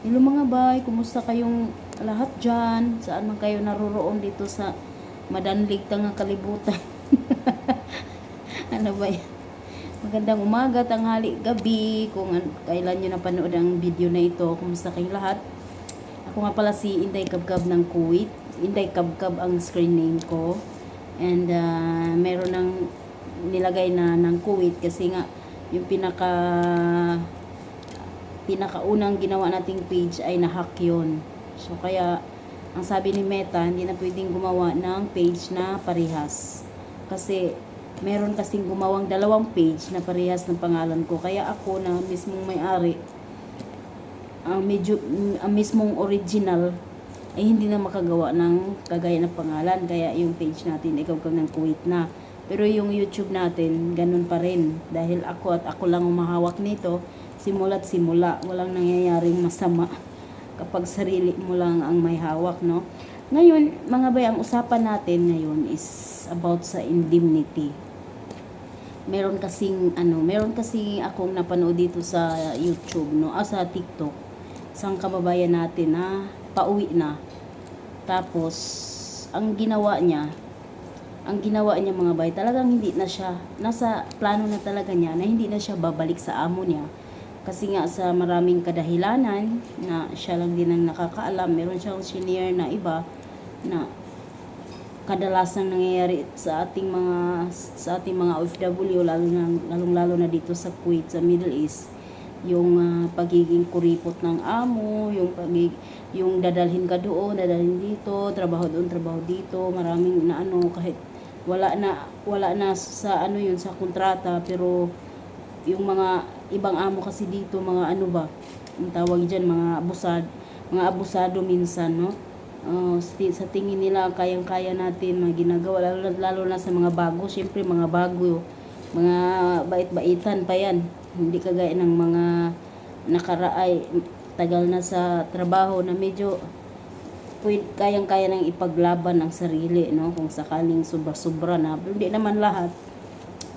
Hello mga bay, kumusta kayong lahat dyan? Saan man kayo naroroon dito sa madanlig nga kalibutan? ano ba yan? Magandang umaga, tanghali, gabi, kung an- kailan nyo napanood ang video na ito, kumusta kayong lahat? Ako nga pala si Inday Kabkab ng Kuwait. Inday Kabkab ang screen name ko. And uh, meron ng nilagay na ng Kuwait kasi nga yung pinaka pinakaunang ginawa nating page ay nahack yun. So, kaya, ang sabi ni Meta, hindi na pwedeng gumawa ng page na parehas. Kasi, meron kasing gumawang dalawang page na parehas ng pangalan ko. Kaya ako na mismong may-ari, ang medyo, ang mismong original, ay hindi na makagawa ng kagaya ng pangalan. Kaya yung page natin, ikaw ka ng Kuwait na. Pero yung YouTube natin, ganun pa rin. Dahil ako at ako lang umahawak nito, simula't simula. Walang nangyayaring masama kapag sarili mo lang ang may hawak, no? Ngayon, mga bay, ang usapan natin ngayon is about sa indemnity. Meron kasing, ano, meron kasing akong napanood dito sa YouTube, no? Ah, sa TikTok. Isang kababayan natin na pauwi na. Tapos, ang ginawa niya, ang ginawa niya mga bay, talagang hindi na siya, nasa plano na talaga niya na hindi na siya babalik sa amo niya. Kasi nga sa maraming kadahilanan na siya lang din ang nakakaalam, meron siyang senior na iba na kadalasang nangyayari sa ating mga sa ating mga OFW lalo na lalong lalo na dito sa Kuwait sa Middle East. Yung ah, pagiging kuripot ng amo, yung pagig yung dadalhin ka doon, dadalhin dito, trabaho doon, trabaho dito, maraming na ano kahit wala na wala na sa ano yun sa kontrata pero yung mga ibang amo kasi dito mga ano ba ang tawag diyan mga abusad mga abusado minsan no? Uh, sa tingin nila kayang-kaya natin mga ginagawa lalo, lalo na sa mga bago. Syempre mga bago mga bait-baitan pa yan. Hindi kagaya ng mga nakaraay tagal na sa trabaho na medyo kayang-kaya nang ipaglaban ang sarili no? Kung sakaling sobra-sobra na. Hindi naman lahat.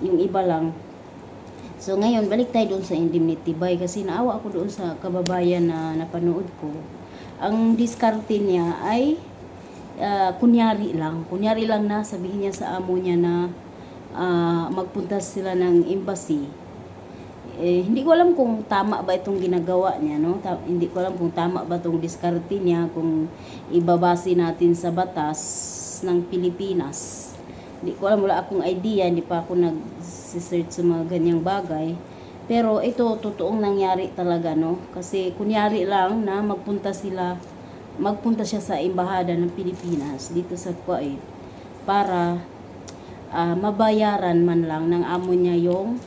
Yung iba lang So ngayon, balik tayo doon sa indemnity buy kasi naawa ako doon sa kababayan na napanood ko. Ang diskarte niya ay ah, kunyari lang. Kunyari lang na sabihin niya sa amo niya na ah, magpunta sila ng embassy. Eh, hindi ko alam kung tama ba itong ginagawa niya, no? Ta- hindi ko alam kung tama ba itong diskarte niya, kung ibabase natin sa batas ng Pilipinas. Hindi ko alam, wala akong idea, hindi pa ako nag-search sa mga ganyang bagay. Pero ito, totoong nangyari talaga, no? Kasi kunyari lang na magpunta sila, magpunta siya sa embahada ng Pilipinas dito sa Kuwait para ah, mabayaran man lang ng amo niya yung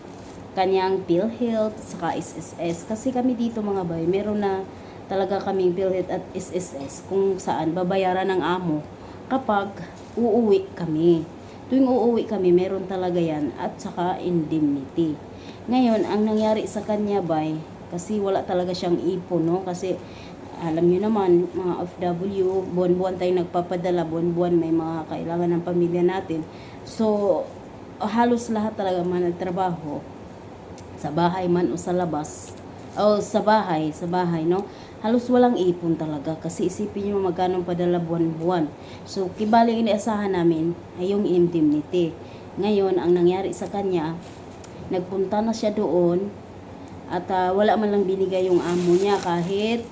kanyang PhilHealth saka SSS. Kasi kami dito mga bay, meron na talaga kaming PhilHealth at SSS kung saan babayaran ng amo kapag uuwi kami. Tuwing uuwi kami, meron talaga yan at saka indemnity. Ngayon, ang nangyari sa kanya bay, kasi wala talaga siyang ipon, no? Kasi alam niyo naman, mga OFW, buwan-buwan tayo nagpapadala, buwan-buwan may mga kailangan ng pamilya natin. So, halos lahat talaga man nagtrabaho sa bahay man o sa labas o sa bahay, sa bahay, no? Halos walang ipon talaga kasi isipin niyo magkano padala buwan-buwan. So, kibali inaasahan namin ay yung indemnity. Ngayon, ang nangyari sa kanya, nagpunta na siya doon at ah, wala man lang binigay yung amo niya kahit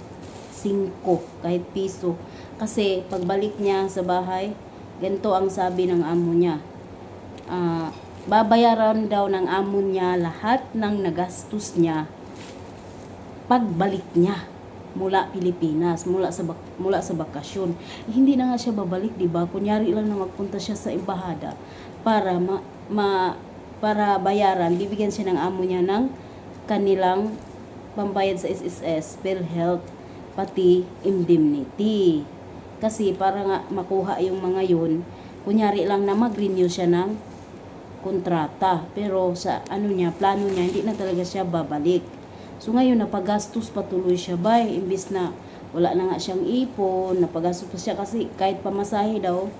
5, kahit piso. Kasi pagbalik niya sa bahay, ganito ang sabi ng amo niya. Ah, babayaran daw ng amo niya lahat ng nagastos niya pagbalik niya mula Pilipinas, mula sa bak- mula sa bakasyon. Hindi na nga siya babalik, 'di ba? Kunyari lang na magpunta siya sa embahada para ma, ma- para bayaran, bibigyan siya ng amo niya ng kanilang pambayad sa SSS, PhilHealth, pati indemnity. Kasi para nga makuha yung mga yun, kunyari lang na mag-renew siya ng kontrata. Pero sa ano niya, plano niya, hindi na talaga siya babalik. So ngayon, napagastos patuloy siya ba? Imbis na wala na nga siyang ipon, napagastos pa siya kasi kahit pamasahe daw,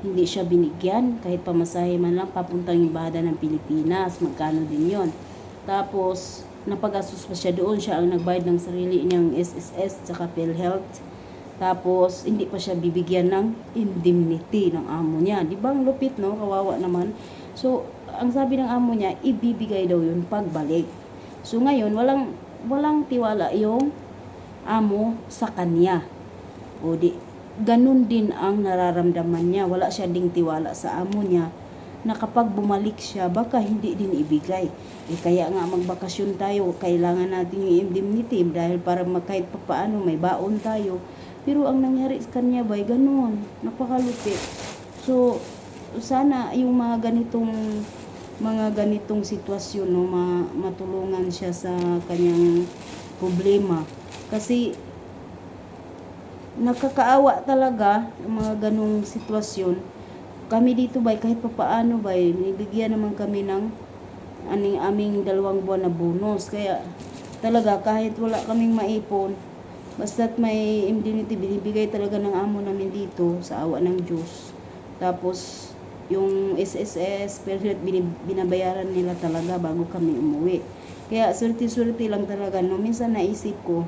hindi siya binigyan. Kahit pamasahe man lang papuntang embahada ng Pilipinas, magkano din yon Tapos, napag-asus pa siya doon. Siya ang nagbayad ng sarili niyang SSS tsaka PhilHealth. Tapos, hindi pa siya bibigyan ng indemnity ng amo niya. Di ba ang lupit, no? Kawawa naman. So, ang sabi ng amo niya, ibibigay daw yun pagbalik. So, ngayon, walang, walang tiwala yung amo sa kanya. O di, ganun din ang nararamdaman niya. Wala siya ding tiwala sa amo niya na kapag bumalik siya, baka hindi din ibigay. Eh, kaya nga magbakasyon tayo, kailangan natin yung indemnity dahil para kahit pa paano may baon tayo. Pero ang nangyari sa kanya ba, ganun, napakalupit. So, sana yung mga ganitong mga ganitong sitwasyon no ma- matulungan siya sa kanyang problema. Kasi nakakaawa talaga ang mga ganong sitwasyon. Kami dito bay kahit papaano bay nibigyan naman kami ng aning aming dalawang buwan na bonus. Kaya talaga kahit wala kaming maipon basta't may indemnity binibigay talaga ng amo namin dito sa awa ng Diyos. Tapos yung SSS pero binabayaran nila talaga bago kami umuwi kaya swerte-swerte lang talaga no minsan naisip ko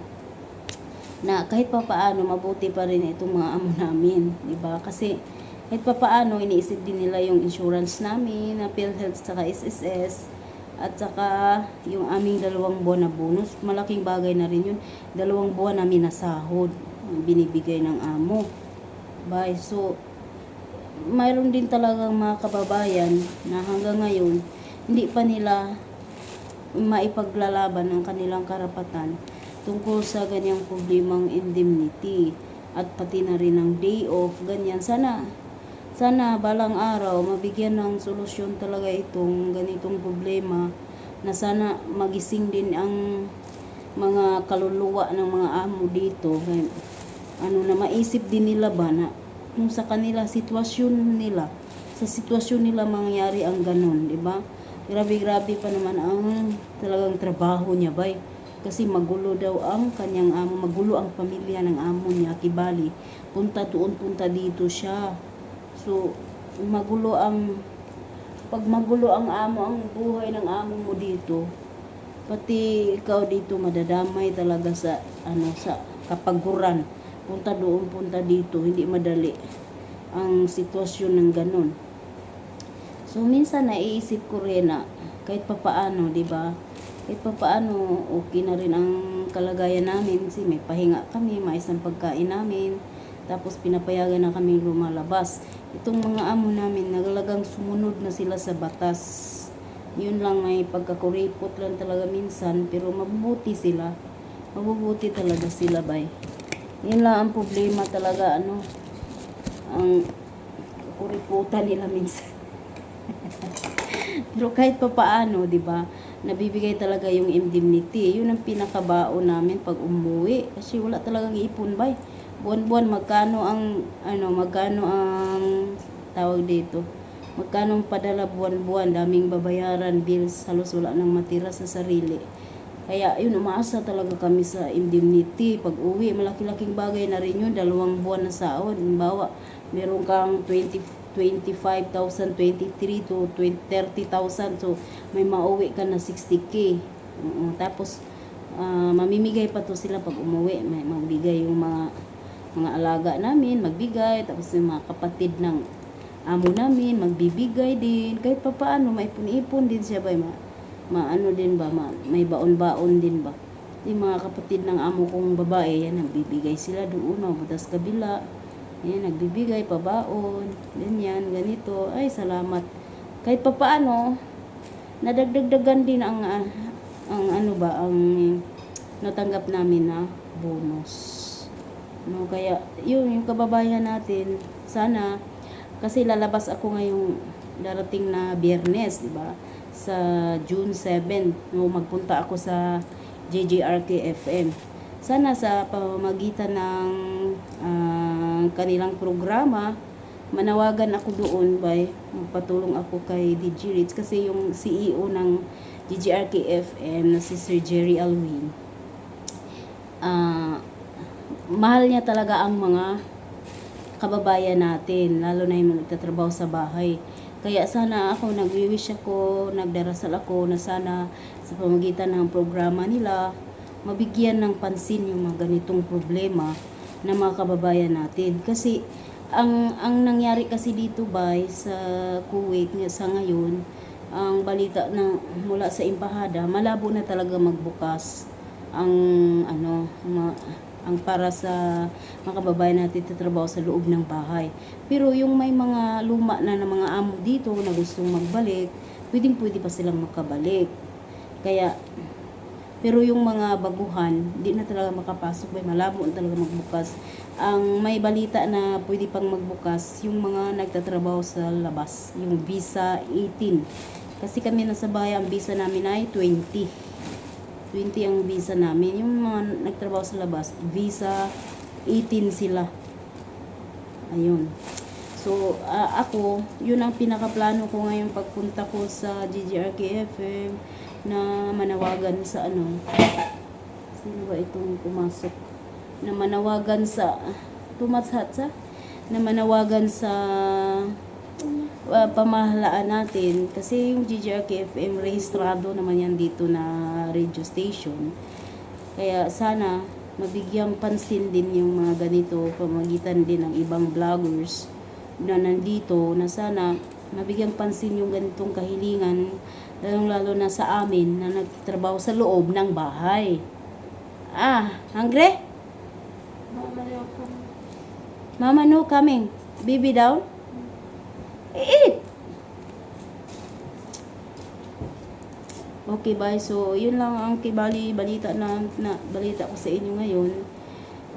na kahit pa paano mabuti pa rin itong mga amo namin, 'di ba? Kasi kahit pa paano iniisip din nila yung insurance namin na PhilHealth saka SSS at saka yung aming dalawang buwan na bonus. Malaking bagay na rin yun. Dalawang buwan namin na sahod binibigay ng amo. Bye. So, mayroon din talagang mga kababayan na hanggang ngayon hindi pa nila maipaglalaban ang kanilang karapatan tungkol sa ganyang problemang indemnity at pati na rin ng day off, ganyan. Sana, sana balang araw mabigyan ng solusyon talaga itong ganitong problema na sana magising din ang mga kaluluwa ng mga amo dito. Ano na maisip din nila ba na kung sa kanila sitwasyon nila sa sitwasyon nila mangyari ang ganun, di ba? Grabe-grabe pa naman ang talagang trabaho niya, bay kasi magulo daw ang kanyang amo, magulo ang pamilya ng amo niya, Kibali. Punta doon, punta dito siya. So, magulo ang, pag magulo ang amo, ang buhay ng amo mo dito, pati ikaw dito madadamay talaga sa, ano, sa kapaguran. Punta doon, punta dito, hindi madali ang sitwasyon ng ganun. So, minsan naiisip ko rin na kahit papaano, di ba? kahit pa paano, okay na rin ang kalagayan namin kasi may pahinga kami, mais ang pagkain namin, tapos pinapayagan na kami lumalabas. Itong mga amo namin, naglagang sumunod na sila sa batas. Yun lang may pagkakuripot lang talaga minsan, pero mabubuti sila. Mabubuti talaga sila, bay. Yun lang ang problema talaga, ano, ang kuriputan nila minsan. pero kahit pa paano, di ba? nabibigay talaga yung indemnity. Yun ang pinakabaon namin pag umuwi. Kasi wala talagang ipon bay. Buwan-buwan magkano ang ano, magkano ang tawag dito. Magkano ang padala buwan-buwan, daming babayaran, bills, halos wala nang matira sa sarili. Kaya yun, umaasa talaga kami sa indemnity. Pag uwi, malaki-laking bagay na rin yun, dalawang buwan na sahod. Halimbawa, meron kang 20 25,000, 23 to 20, 30,000. So, may mauwi ka na 60k. Uh, tapos, uh, mamimigay pa to sila pag umuwi. May magbigay yung mga mga alaga namin, magbigay. Tapos yung mga kapatid ng amo namin, magbibigay din. Kahit pa paano, may ipon din siya ba? Ma, maano din ba? Ma, may baon-baon din ba? Yung mga kapatid ng amo kong babae, yan, nagbibigay sila doon, mabutas kabila. Ayan, nagbibigay, pabaon, ganyan, ganito. Ay, salamat. Kahit pa paano, nadagdagdagan din ang, uh, ang ano ba, ang natanggap namin na bonus. No, kaya, yun, yung kababayan natin, sana, kasi lalabas ako ngayong darating na biyernes, di ba? Sa June 7, no, magpunta ako sa JJRK FM. Sana sa pamamagitan ng uh, kanilang programa, manawagan ako doon by magpatulong ako kay DJ Ritz kasi yung CEO ng DGRK FM na si Sir Jerry Alwin uh, mahal niya talaga ang mga kababayan natin lalo na yung nagtatrabaho sa bahay kaya sana ako nagwi-wish ako nagdarasal ako na sana sa pamagitan ng programa nila, mabigyan ng pansin yung mga ganitong problema ng mga kababayan natin. Kasi ang ang nangyari kasi dito bay sa Kuwait nga sa ngayon, ang balita na mula sa embahada, malabo na talaga magbukas ang ano ma, ang para sa mga kababayan natin na trabaho sa loob ng bahay. Pero yung may mga luma na ng mga amo dito na gustong magbalik, pwedeng pwede pa silang makabalik. Kaya pero yung mga baguhan, di na talaga makapasok, may malabo na talaga magbukas. Ang may balita na pwede pang magbukas, yung mga nagtatrabaho sa labas, yung visa 18. Kasi kami nasa bahay, ang visa namin ay 20. 20 ang visa namin. Yung mga nagtrabaho sa labas, visa 18 sila. Ayun. So, ah, ako, yun ang pinakaplano ko ngayon pagpunta ko sa GGRKFM na manawagan sa ano. Sino ba itong pumasok? Na manawagan sa tumatsat sa na manawagan sa uh, pamahalaan natin kasi yung GGRKFM rehistrado naman yan dito na radio station. Kaya sana mabigyang pansin din yung mga ganito pamagitan din ng ibang vloggers na nandito na sana mabigyang pansin yung ganitong kahilingan lalong lalo na sa amin na nagtrabaho sa loob ng bahay. Ah, hungry? Mama no coming. Baby down? Eat! Okay, bye. So, yun lang ang kibali balita na, na balita ko sa inyo ngayon.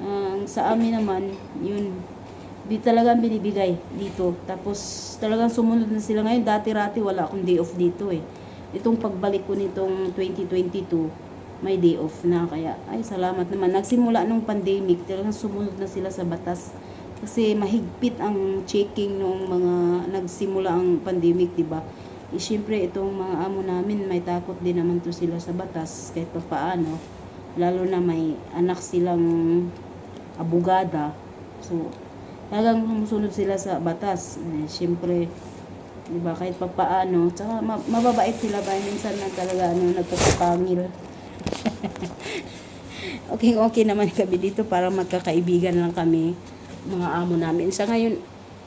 Ang sa amin naman, yun, di talagang binibigay dito. Tapos, talagang sumunod na sila ngayon. Dati-rati, wala akong day off dito eh. Itong pagbalik ko nitong 2022, may day off na. Kaya, ay, salamat naman. Nagsimula nung pandemic, talagang sumunod na sila sa batas. Kasi mahigpit ang checking nung mga nagsimula ang pandemic, di ba? Eh, Siyempre, itong mga amo namin, may takot din naman to sila sa batas kahit pa paano. Lalo na may anak silang abogada. So, talagang sumusunod sila sa batas. Eh, Siyempre, di ba, kahit pa paano. Tsaka ma- mababait sila ba? Minsan na talaga ano, nagpapapangil. okay, okay naman kami dito para magkakaibigan lang kami mga amo namin. Sa ngayon,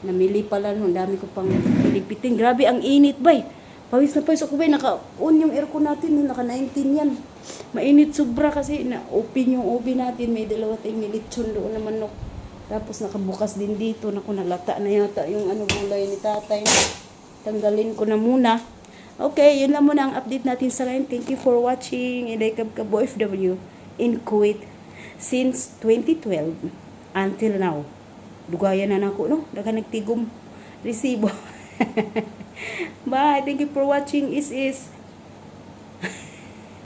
namili pala nung dami ko pang pilipitin. Grabe, ang init bay. Pawis na pawis ako bay. Naka-on yung aircon natin. Naka-19 yan. Mainit sobra kasi na-open yung oven natin. May dalawa tayong militsyon doon na manok. Tapos nakabukas din dito. Naku, nalata na yata yung ano gulay ni tatay. Tanggalin ko na muna. Okay, yun lang muna ang update natin sa ngayon. Thank you for watching. Ilaykab ka FW in Kuwait since 2012 until now. Dugayan na nako no. Daga nagtigom resibo. Bye. Thank you for watching. Is is